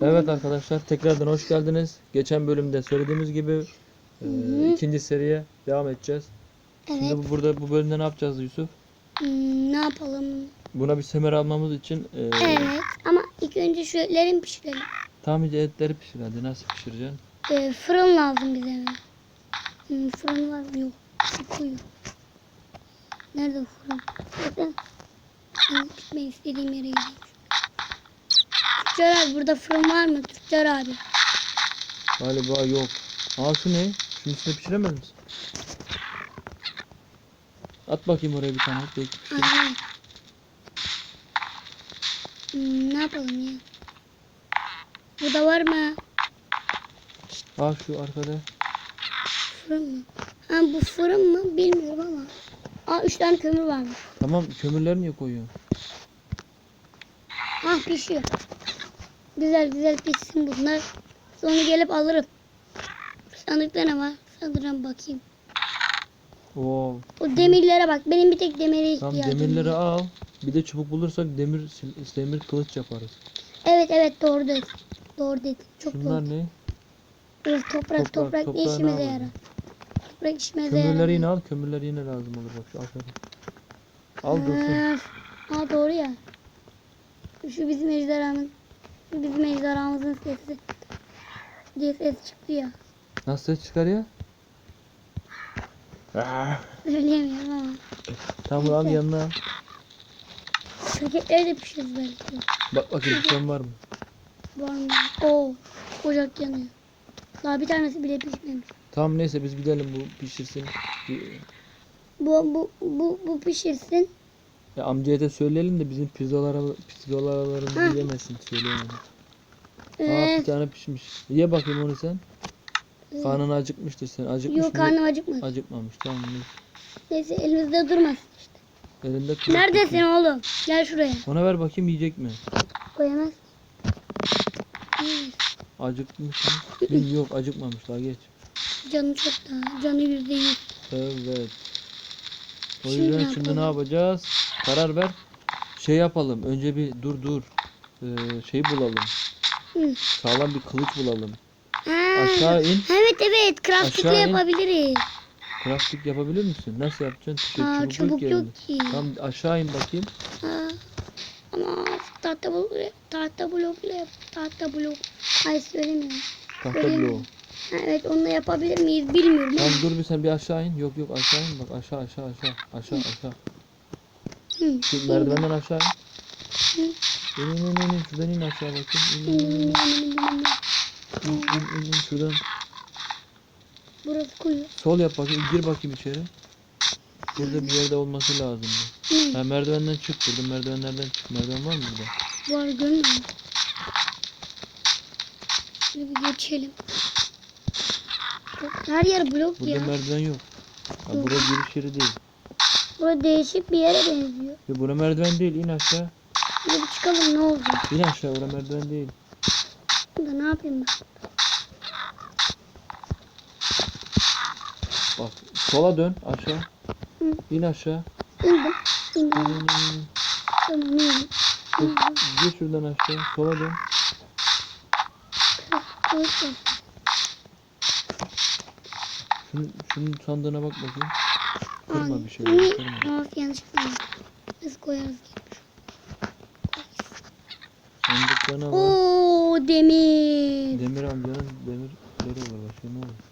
Evet arkadaşlar tekrardan hoş geldiniz. Geçen bölümde söylediğimiz gibi e, ikinci seriye devam edeceğiz. Evet. Şimdi bu, burada bu bölümde ne yapacağız Yusuf? Hmm, ne yapalım? Buna bir semer almamız için e, Evet. Ama ilk önce şu etlerin pişirelim. tam iyice etleri pişir hadi nasıl pişireceksin? Ee, fırın lazım bize. hemen. Hmm, fırın var mı? Yok. Koyu. Nerede fırın? Ben gitmek istediğim yere gideyim. Tüccar abi burada fırın var mı? Tüccar abi. Galiba yok. Aa şu ne? Şunun üstüne pişiremez misin? At bakayım oraya bir tane. Belki. Aynen. Hmm, ne yapalım ya? Burada var mı? Aa şu arkada. Fırın mı? Ha bu fırın mı? Bilmiyorum ama. Aa üç tane kömür varmış. Tamam kömürleri niye koyuyorsun? Ah pişiyor. Güzel güzel pişsin bunlar. Sonra gelip alırım. Sandıkta ne var? Sanırım bakayım. Oo. O demirlere bak. Benim bir tek demire Tamam ihtiyacım demirleri var. al. Bir de çubuk bulursak demir sil- demir kılıç yaparız. Evet evet doğru dedin. Doğru dedin. Çok Şunlar doğru. ne? Evet, toprak Toprak, toprak, ne işimize yapalım? yarar. Toprak işimize yarar. Kömürleri yine al. Kömürler yine lazım olur bak şu aferin. Al dursun. Aa doğru ya. Şu bizim ejderhamın. Bizim ejderhamızın sesi. diye ses çıktı ya. Nasıl ses çıkarıyor? Söyleyemiyorum ama. Tamam al yanına. al. Paketleri de pişiririz belki. Bak bakayım sen var mı? Var mı? Oo, ocak yanıyor. Daha bir tanesi bile pişmemiş. Tamam neyse biz gidelim bu pişirsin. Bir- Bu bu bu bu pişirsin. Ya amcaya da söyleyelim de bizim pizzalara pizzalarımızı yemesin söyleyelim. Aa bir tane pişmiş. Ye bakayım onu sen. Karnın acıkmıştır sen. Acıkmış yok mı? karnım acıkmadı. Acıkmamış tamam. neyse. Elimizde durmasın işte. Elinde kılıç Neredesin oğlum? Gel şuraya. Ona ver bakayım yiyecek mi? Koyamaz. Acıkmış mı? Yok acıkmamış daha geç. Canı çok daha. Canı yüzde yüz. Evet. O Şimdi yüzden ne şimdi ne yapacağız? Karar ver. Şey yapalım. Önce bir dur dur. Ee, şey bulalım. Hı. Sağlam bir kılıç bulalım. Aa, Aşağı in. Evet evet crafting'le Aşağı in. yapabiliriz. Crafting yapabilir misin? Nasıl yapacaksın? Şey, Aa, çubuk yok elinde. ki. Tamam aşağı in bakayım. Aa, ama tahta blok tahta blok. Tahta blok. Hayır söylemiyorum. Tahta bloğu. Ha, Evet onunla yapabilir miyiz bilmiyorum. Tamam ama. dur bir sen bir aşağı in. Yok yok aşağı in bak aşağı aşağı aşağı. Aşağı aşağı. Hı. Şu merdivenden aşağı in. Hı. İn in in in. Şuradan in aşağı bakayım. İn in in in. in, in, in, in. Şuradan. Burası kuyu. Sol yap bakayım. Gir bakayım içeri. Burada bir yerde olması lazım. Ne? Ha, merdivenden çık. Burada merdivenlerden çık. Merdiven var mı burada? Var görmüyor musun? Şöyle bir geçelim. Her yer blok Burada ya. merdiven yok. Ha, bura giriş yeri değil. Burası değişik bir yere benziyor. Ya bura merdiven değil. İn aşağı. Şöyle bir çıkalım ne olacak? İn aşağı. Bura merdiven değil. Burada ne yapayım ben? Bak sola dön aşağı. Hı. İn aşağı. İndim. İn, İndim. in, in. Tamam indim. Gir, şuradan aşağı. Sola dön. Kılıç var. Şunun, şunun sandığına bak bakayım. Kırma bir şey. Kırma. Aa, yanlışlıkla. Biz koyarız. ne var? Oo demir. Demir amcanın demirleri var. Başka ne olur?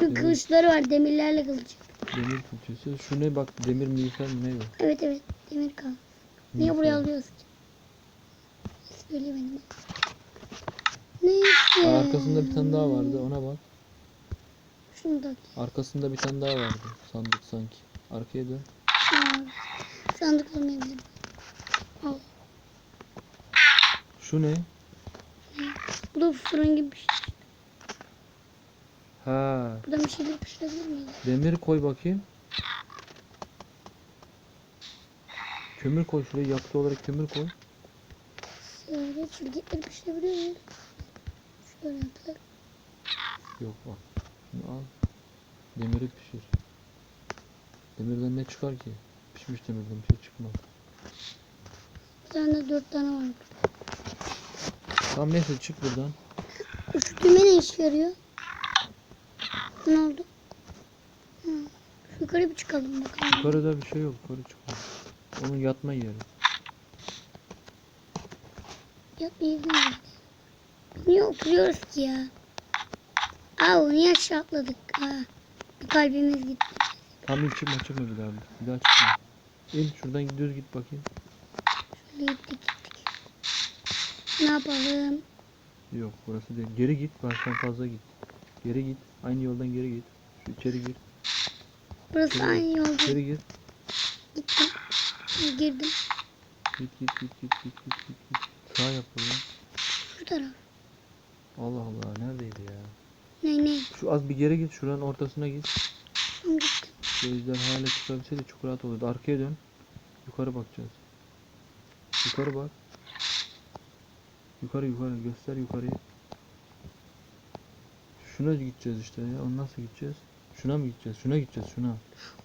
Şu kılıçları var demirlerle kılıç. Demir külçesi. Şu ne bak demir miğfer mi ne var? Evet evet demir kal. Niye buraya alıyoruz ki? Söyle benim. Neyse. Arkasında bir tane daha vardı. Ona bak. Şunu da Arkasında bir tane daha vardı. Sandık sanki. Arkaya dön. var. Sandık olmayabilir. Al. Şu ne? Bu da fırın gibi bir şey. Ha. Buradan bir şeyler pişirebilir miyiz? Demir koy bakayım. Kömür koy şuraya yakıt olarak kömür koy. Şöyle çürüketleri pişirebiliyor muyuz? Şöyle yapalım. Yok bak. Şunu al. Demiri pişir. Demirden ne çıkar ki? Pişmiş demirden bir şey çıkmaz. Bir tane dört tane var. Tamam neyse çık buradan. Şu düğme ne işe yarıyor? Ne oldu? Hı. Yukarı bir çıkalım bakalım. Yukarıda bir şey yok. Yukarı çıkma. Onun yatma yeri. Yapmayayım zaten. Niye oturuyoruz ki ya? Aa niye aşağı atladık? Aa, kalbimiz gitti. Tamam ilk çıkma çıkma bir daha. Bir daha çıkma. İn şuradan düz git bakayım. Şöyle gittik gittik. Ne yapalım? Yok burası değil. Geri git. Baştan fazla git. Geri git. Aynı yoldan geri git. Şu içeri gir. Burası Geri- aynı yolda. İçeri gir. Gittim. Girdim. Git git git git git git git. git. Sağ yap buradan. Şu taraf. Allah Allah neredeydi ya? Ne ne? Şu az bir geri git. Şuranın ortasına git. Gittim. Şu ejderhayla çıkabilseydi çok rahat olurdu. Arkaya dön. Yukarı bakacağız. Yukarı bak. Yukarı yukarı göster yukarıyı. Şuna gideceğiz işte ya. Onu nasıl gideceğiz? Şuna mı gideceğiz? Şuna gideceğiz şuna.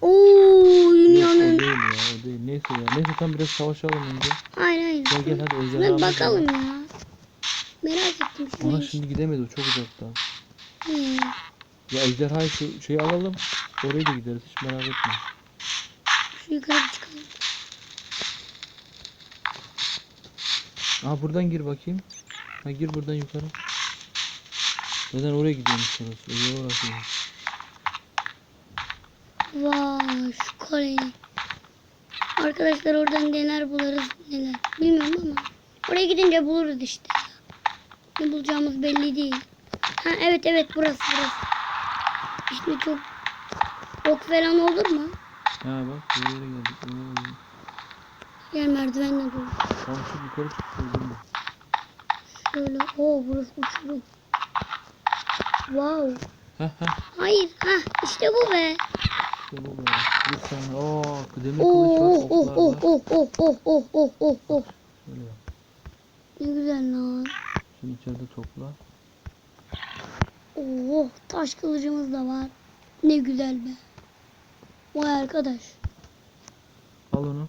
Oo Yok o dünyanın. değil ya o değil. Neyse ya. Neyse tam biraz savaşalım önce. Hayır hayır. Gel gel hadi bakalım ya. Merak ettim. Ona şimdi gidemedi o çok uzakta. Hmm. Ya ejderhayı şu şeyi alalım. Oraya da gideriz hiç merak etme. Şu yukarı bir çıkalım. Aa buradan gir bakayım. Ha gir buradan yukarı. Neden oraya gidiyormuş orası? İyi orası. Vay şu kaleyi. Arkadaşlar oradan neler bularız neler. Bilmiyorum ama. Oraya gidince buluruz işte. Ne bulacağımız belli değil. Ha evet evet burası burası. İşte çok ok falan olur mu? Ha bak buraya geldik. buraya geldik. Yer merdivenle dur. Tamam çık yukarı çık. Gördün mü? Şöyle. Oo burası uçurum. Wow. Heh heh. Hayır. Ha işte bu be. İşte bu be. Tane. Oo demir Oo kılıç var. oh oh oh oh oh oh oh oh oh. Şöyle. Ne güzel lan. Şimdi içeride topla. Oo taş kılıcımız da var. Ne güzel be. Vay arkadaş. Al onu.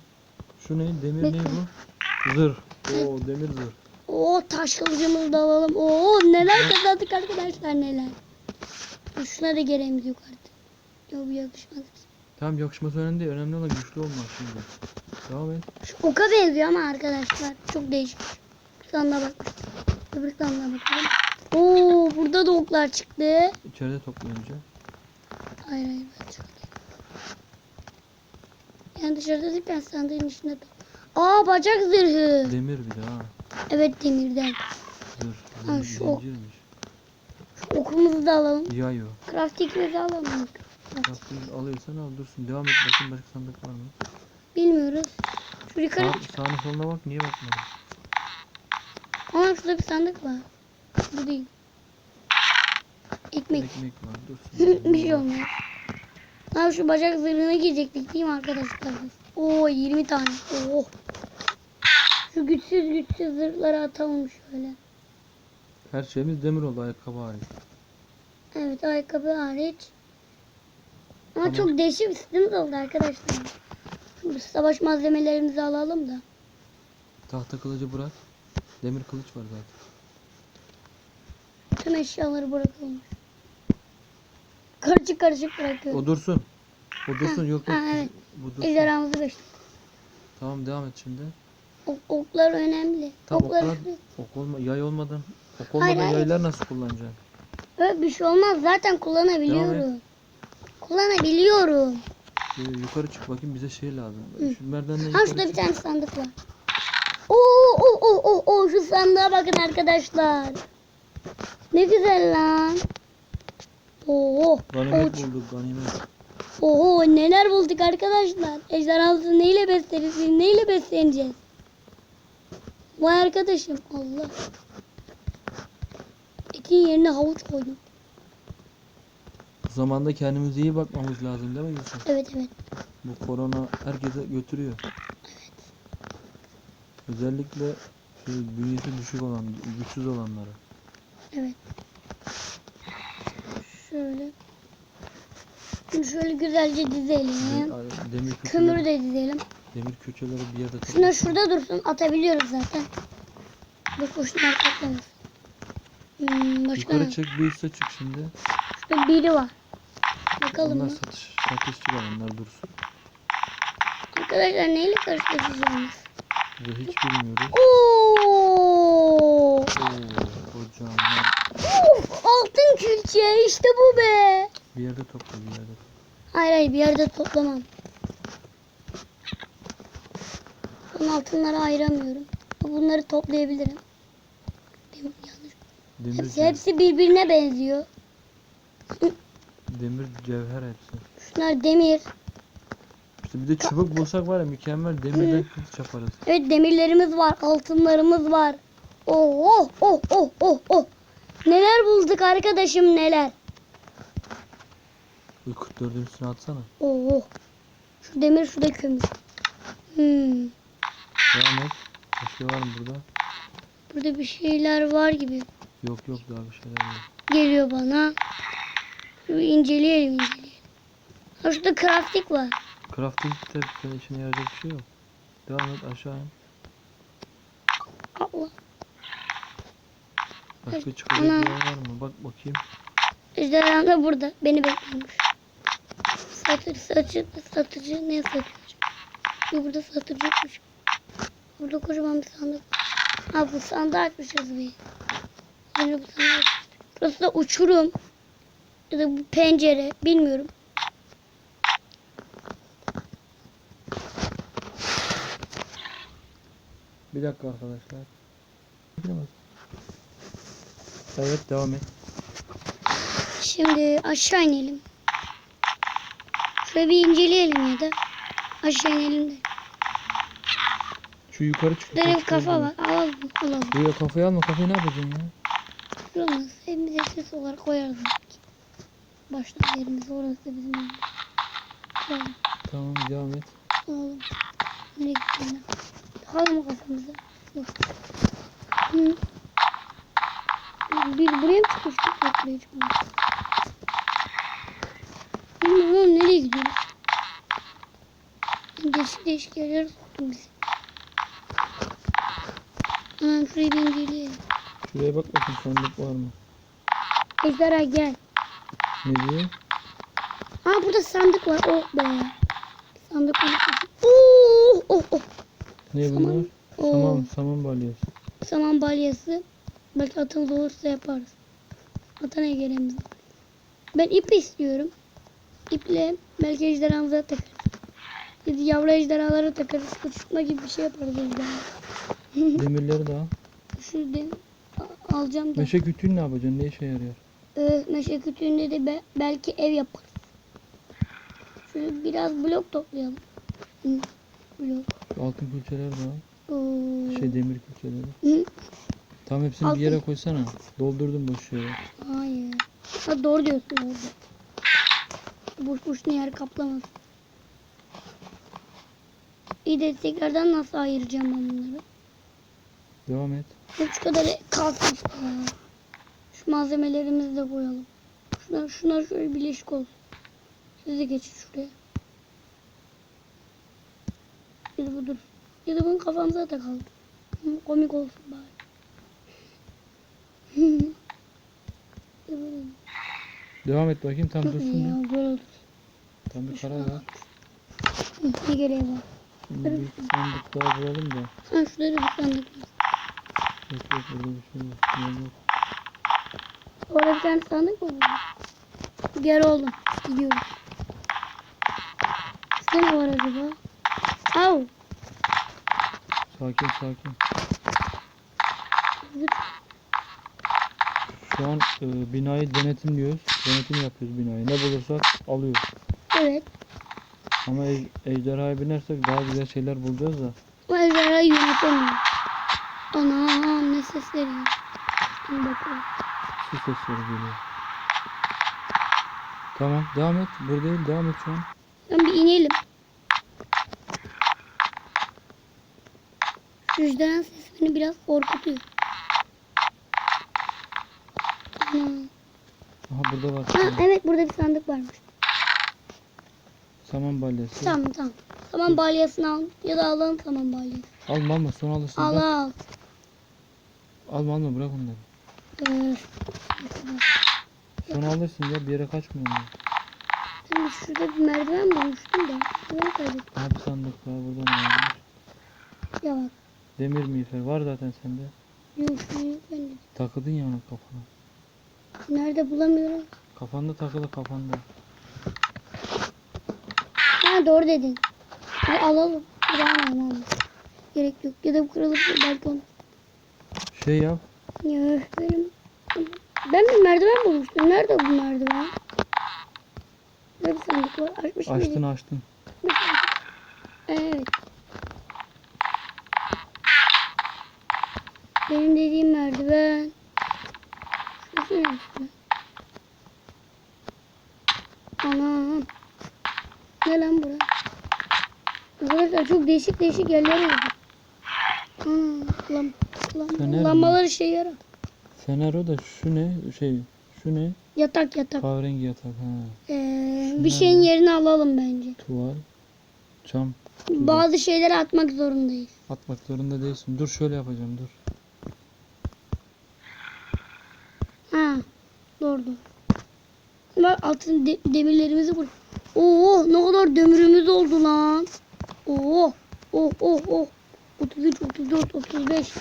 Şu ne? Demir ne Bekle. bu? Zırh. Oo demir zırh. Oo taş kılıcımızı da alalım. Oo neler kazandık arkadaşlar neler. Şuna da geremiz yok artık. Yok bu yakışmaz. Tamam yakışması önemli değil. Önemli olan güçlü olmak şimdi. Devam et. Şu oka benziyor ama arkadaşlar. Çok değişik. Sanına bak. Öbür sanına bakalım. Oo burada da oklar çıktı. İçeride topla önce. Hayır hayır ben şöyle. Yani dışarıda değil ben sandığın içinde. Aa bacak zırhı. Demir bir de ha. Evet demirden. Zırh. Ha, şu ok. Şu okumuzu da alalım. Yayo. Crafting'imizi alalım. Yaptığını alıyorsan al dursun. Devam et bakayım başka sandık var mı? Bilmiyoruz. Şu yukarı Sağ, sağına soluna bak niye bakmadın? Ama şurada bir sandık var. Bu değil. Ekmek. Ekmek var dursun. bir şey olmaz. Abi şu bacak zırhını giyecektik değil mi arkadaşlar? Oo 20 tane. Oo. Şu güçsüz güçsüz zırhları atalım şöyle. Her şeyimiz demir oldu ayakkabı hariç. Evet ayakkabı hariç. Ama Tamam. çok değişik bir sistemimiz oldu arkadaşlar. Şu savaş malzemelerimizi alalım da. Tahta kılıcı bırak. Demir kılıç var zaten. Tüm eşyaları bırakalım. Karışık karışık bırakıyorum. O dursun. O dursun yok ha, yok. evet. Bu dursun. Ejderhamızı. Tamam devam et şimdi. Ok- oklar önemli. Tam oklar oklar, ok olma, yay olmadan ok Hayır, olmadan hayır. yaylar nasıl kullanacaksın? Öyle bir şey olmaz. Zaten kullanabiliyorum. Kullanabiliyorum. Şöyle yukarı çık bakayım bize şey lazım. Şu merdivenden Ha şurada bir tane sandık var. Oo o o o o şu sandığa bakın arkadaşlar. Ne güzel lan. Ganimet Oç. bulduk ganimet. Oho neler bulduk arkadaşlar. Ejderhamızı neyle besleriz? Neyle besleneceğiz? Vay arkadaşım Allah. Etin yerine havuç koydum. Zamanda kendimize iyi bakmamız lazım değil mi Yusuf? Evet evet. Bu korona herkese götürüyor. Özellikle şey, bünyesi düşük olan, güçsüz olanlara. Evet. Şöyle. Şöyle güzelce dizelim. De- Demir Kömürü de dizelim. demir köçeleri bir yerde Şunlar toplasın. şurada dursun. Atabiliyoruz zaten. Boş boşuna patlamaz. Hmm, başka Yukarı ne? çık bir üste çık şimdi. Şurada biri var. Bakalım Onlar mı? satış, satışçı var onlar dursun. Arkadaşlar neyle karşılaşacağız? Ve hiç bilmiyoruz. Oo! Oo hocamlar Uf, altın külçe işte bu be. Bir yerde topla bir yerde. Hayır hayır bir yerde toplamam. Ben altınları ayıramıyorum. Bunları toplayabilirim. Benim yanlış. Demir, Hepsi, hepsi birbirine benziyor. demir cevher hepsi. Şunlar demir. İşte bir de çubuk bulsak var ya mükemmel demirden kılıç yaparız. Evet demirlerimiz var, altınlarımız var. Oh oh oh oh oh oh. Neler bulduk arkadaşım neler. Bu 44'ün üstüne atsana. Oh. Şu demir şu da kömür. Hmm. Devam et. Başka var mı burada? Burada bir şeyler var gibi Yok yok daha bir şeyler yok. geliyor bana. Şu inceleyelim inceleyelim. Ha şurada crafting var. Crafting'de senin işine yarayacak bir şey yok. Devam et aşağı in. Allah. Başka çıkacak bir yer var mı? Bak bakayım. Ejderha da burada. Beni bekliyormuş. Satıcı, satıcı, satıcı ne satıyor? Yok burada satıcıymış. Burada kocaman bir sandık. Ha bu sandığı açmışız bir. Önce bu açmıştık. Burası da uçurum. Ya da bu pencere. Bilmiyorum. Bir dakika arkadaşlar. Evet devam et. Şimdi aşağı inelim. Şöyle bir inceleyelim ya da. Aşağı inelim de. Şu yukarı çık. Yukarı bir kafa var. Alalım. Alalım. Buraya kafayı alma kafayı ne yapacaksın ya? Şuramız. Hepimize ses olarak koyarız. Baştan yerimiz orası da bizim yerimiz. Koyalım. Tamam devam et. Alalım. Nereye gittiğini. Takalım kafamıza. Yok. Hı. Bir buraya mı çıkmıştık? Yok buraya çıkmamıştık. Bilmiyorum ama nereye gidiyoruz? Değişik değişik yerlere soktum bizi. Ha, şurayı bir inceleyelim. Şuraya bak bakayım sandık var mı? Ejderha gel. Ne diyor? Ha burada sandık var. Oh be. Sandık unutmuşum. Oh oh oh. Ne Saman. bunlar? Oo. Saman, saman balyası. Saman balyası. Belki atımız olursa yaparız. Atan egelerimiz. Ben ip istiyorum. İple belki ejderhamıza takarız. Ya da yavru ejderhalara takarız. Uçurtma gibi bir şey yaparız ejderha. Demirleri de al. Şu alacağım da. Meşe kütüğünü ne yapacaksın? Ne işe yarıyor? Ee, meşe kütüğünde de be- belki ev yaparız. Şöyle biraz blok toplayalım. Hı, Blok. Şu altın külçeler de al. Oo. Şey demir külçeleri. Hı, Tam hepsini Altın. bir yere koysana. Doldurdum boş yere. Hayır. Ha doğru diyorsun orada. Boş boşuna yer kaplamaz. İyi de tekrardan nasıl ayıracağım ben bunları? Devam et. Şu kadar kalsın. Şu malzemelerimizi de koyalım. Şuna, şuna şöyle bileşik olsun. Siz de geçin şuraya. Ya da budur. Ya da bunu kafanıza takalım. Komik olsun bari. Ya böyle- Devam et bakayım tam Çok dursun ya böyle olur. Tam bir karar ver. Ne gereği var? Şimdi bir sandık daha bulalım da. Ha şurada da bir sandık var. Yok yok burada bir şey yok. Yok, yok. Orada bir tane sandık var. Gel oğlum. Gidiyorum. Şurada ne var acaba? Au. Sakin sakin. Şu an e, binayı denetimliyoruz. Denetim yapıyoruz binayı. Ne bulursak alıyoruz. Evet. Ama ej- ejderhaya binersek daha güzel şeyler bulacağız da. Ama ejderhayı yönetemiyor. Anam ne sesleri. Şimdi bakalım. Su sesleri geliyor. Tamam devam et. Burada değil devam et şu an. Ben bir inelim. Ejderhanın sesi beni biraz korkutuyor. Anam. Aha burada var. Ha evet burada bir sandık varmış. Saman balyası. Tamam tamam. Saman balyasını al. Ya da alalım saman balyası. Alma alma son alırsın. Al Bak, al. Alma alma bırak onları. Dur. Sonra alırsın ya bir yere kaçmıyor mu? Şimdi şurada bir merdiven bulmuştum da. Bunu kaybettim. Aha bir sandık var buradan almış. Ya bak. Demir miğfer var zaten sende. Yok yok bende. Takıldın ya onu kafana. Nerede bulamıyorum. Kafanda takılı kafanda. Ha doğru dedin. Hadi alalım. Bir alalım alalım. Gerek yok. Ya da belki onu. Şey yap. Ya benim. Ben bir merdiven bulmuştum. Nerede bu merdiven? Bir sandık var. Açmış Açtın mıydım? açtın. Evet. Benim dediğim merdiven. Şurası neresi? Anam. Ne lan bura? Arkadaşlar çok değişik değişik yerler var. Hmm, mi? lambalar işe yarar. Fener o da şu ne? Şey şu ne? Yatak yatak. Kahverengi yatak ha. Ee, bir şeyin yerini alalım bence. Tuval. Cam. Bazı şeyleri atmak zorundayız. Atmak zorunda değilsin. Dur şöyle yapacağım dur. Ha, doğru. Bak altın de- demirlerimizi bul. Oo, ne kadar demirimiz oldu lan. Oo, oh oh oh. 33, 34, 35.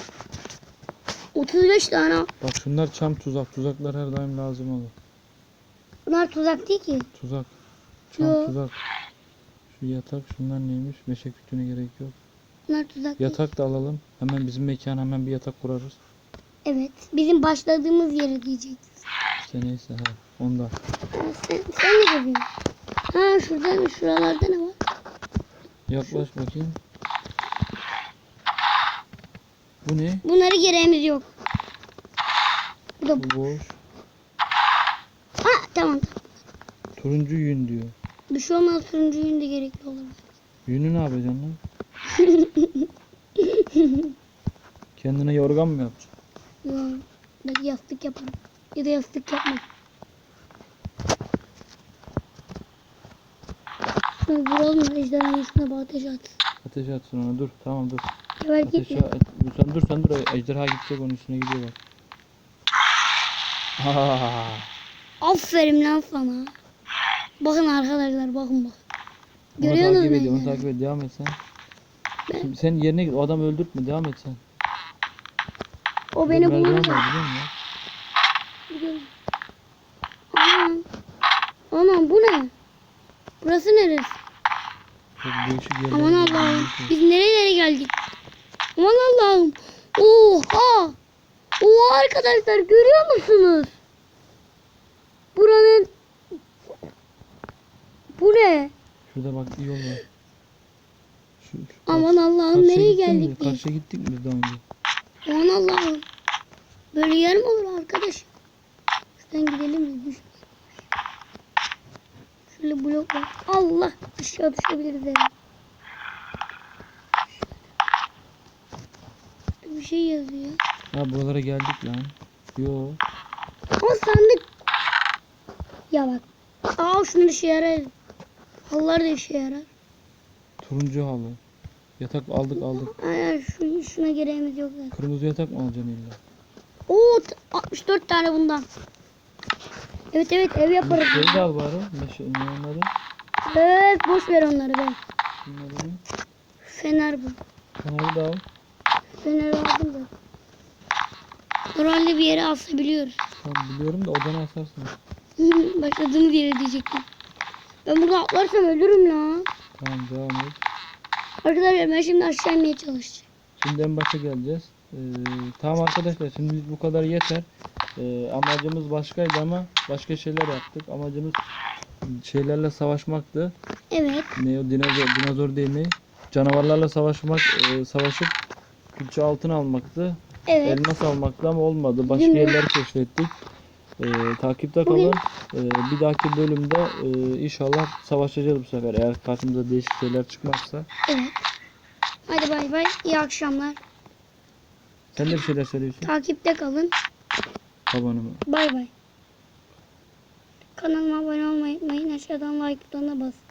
35 tane. Bak şunlar çam tuzak. Tuzaklar her daim lazım olur. Bunlar tuzak değil ki. Tuzak. Çam Yo. tuzak. Şu yatak şunlar neymiş? Meşe kütüğüne gerek yok. Bunlar tuzak. Yatak da alalım. Hemen bizim mekana hemen bir yatak kurarız. Evet. Bizim başladığımız yeri diyecek. İşte neyse ha. Onda. Ha, sen, sen ne yapıyorsun? Ha şurada şuralarda ne var? Yaklaş bakayım. Bu ne? Bunları gereğimiz yok. Bu da Bu boş. Ha tamam. Turuncu yün diyor. Bir şey olmaz turuncu yün de gerekli olur. Yünü ne yapacaksın lan? Kendine yorgan mı yapacaksın? Yok. Belki yastık yaparım. Ya da yastık yapmam. Şunu vuralım ejderhanın üstüne ateş at. Ateşe atsın ona dur. Tamam dur. Ateşe gitme. sen dur sen dur. Ejderha gidecek onun üstüne gidiyor bak. Ha. Aferin lan sana. Bakın arkadaşlar bakın bak. Onu Görüyorsunuz takip et, onu takip et. Devam et sen. Şimdi sen yerine git. O adamı öldürtme. Devam et sen. O Burada beni bulunca. var musun? Anam. Anam bu ne? Burası neresi? Aman var, Allah'ım. Biz nerelere geldik? Aman Allah'ım. Oha. Oha arkadaşlar görüyor musunuz? Buranın Bu ne? Şurada bak yol var. Şu, şu Aman Allah'ım karşıya nereye gittin mi? geldik biz? Karşıya gittik mi daha önce? Aman Allah'ım. Böyle yer mi olur arkadaş? Şuradan gidelim mi? Düş. Şöyle blok var. Allah aşağı düşebiliriz yani. Bir şey yazıyor. Ha buralara geldik lan. Yo. Ama sandık. Ya bak. Aa şunun işe yarar. Halılar da işe yarar. Turuncu halı. Yatak aldık aldık. Ay, şu, şuna gereğimiz yok zaten. Kırmızı yatak mı alacaksın illa? Oo t- 64 tane bundan. Evet evet ev yaparız. Meşeyi de al bari. Meşe, ne onları? Evet boş ver onları be. Bunları ne? Fener bu. Onları da al. Fener aldım da. Herhalde bir yere asabiliyoruz. Tamam biliyorum da odana asarsın. Başladığımız yere diyecektim. Ben burada atlarsam ölürüm lan. Tamam devam et. Arkadaşlar ben şimdi aşağı inmeye çalışacağım. Şimdi en başa geleceğiz. Ee, tamam arkadaşlar şimdi biz bu kadar yeter. Ee, amacımız başkaydı ama başka şeyler yaptık. Amacımız şeylerle savaşmaktı. Evet. Ne o dinozor, dinozor değil ne? Canavarlarla savaşmak, e, savaşıp külçe altın almaktı. Evet. Elmas almaktı ama olmadı. Başka yerler keşfettik. Ee, takipte kalın. Ee, bir dahaki bölümde e, inşallah savaşacağız bu sefer. Eğer karşımıza değişik şeyler çıkmazsa. Evet. Hadi bay bay. İyi akşamlar. Sen de bir şeyler söylüyorsun. Takipte kalın. Babanıma. Bay bay. Kanalıma abone olmayı unutmayın. Aşağıdan like butonuna basın.